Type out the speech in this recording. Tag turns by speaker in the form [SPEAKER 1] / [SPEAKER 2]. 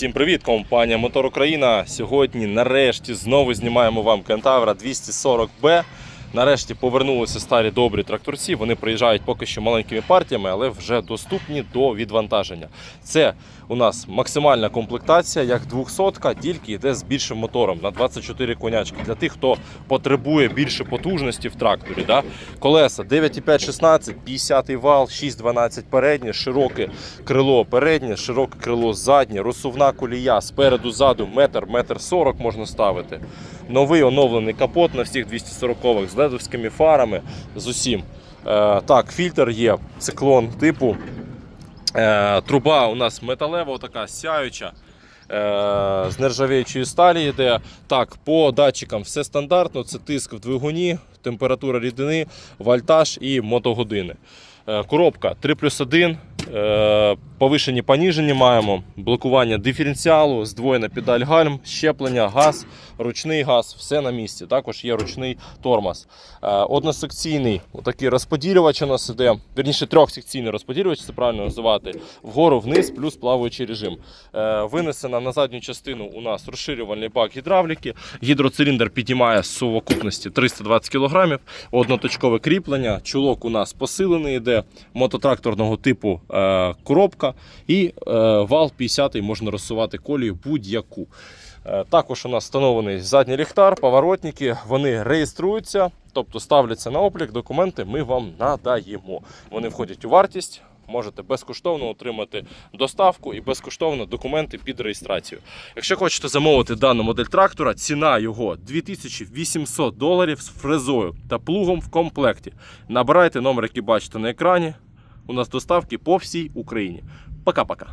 [SPEAKER 1] Всім привіт, компанія Мотор Україна. Сьогодні нарешті знову знімаємо вам Кентавра 240B. Нарешті повернулися старі добрі тракторці. Вони приїжджають поки що маленькими партіями, але вже доступні до відвантаження. Це у нас максимальна комплектація, як 200 тільки йде з більшим мотором на 24 конячки. Для тих, хто потребує більше потужності в тракторі. Да? Колеса 9,5-16, 50 вал, 6,12 переднє, широке крило переднє, широке крило заднє, розсувна колія спереду, ззаду, метр, метр 40 можна ставити. Новий оновлений капот на всіх 240-х з ледовськими фарами, з усім. Е, так, фільтр є, циклон типу. Е, труба у нас металева, така сяюча. е, З нержавіючої сталі йде. Так, по датчикам все стандартно. Це тиск в двигуні, температура рідини, вольтаж і мотогодини. Коробка 3 плюс 1. Е, Повишені поніжені маємо, блокування диференціалу, здвоєна педаль гальм, щеплення, газ, ручний газ, все на місці. Також є ручний тормоз. Е, Односекційний отакий розподілювач у нас іде. Вірніше трьохсекційний розподілювач, це правильно називати. Вгору, вниз, плюс плаваючий режим. Е, Винесена на задню частину у нас розширювальний бак гідравліки. Гідроциліндр підіймає з сукупності 320 кг. Одноточкове кріплення. Чулок у нас посилений йде мототракторного типу коробка. І е, вал 50 можна розсувати колію будь-яку. Е, Також у нас встановлений задній ліхтар, поворотники, вони реєструються, тобто ставляться на облік, документи ми вам надаємо. Вони входять у вартість. Можете безкоштовно отримати доставку і безкоштовно документи під реєстрацію. Якщо хочете замовити дану модель трактора, ціна його 2800 доларів з фрезою та плугом в комплекті. Набирайте номер, який бачите на екрані. У нас доставки по всій Україні. Пока-пока.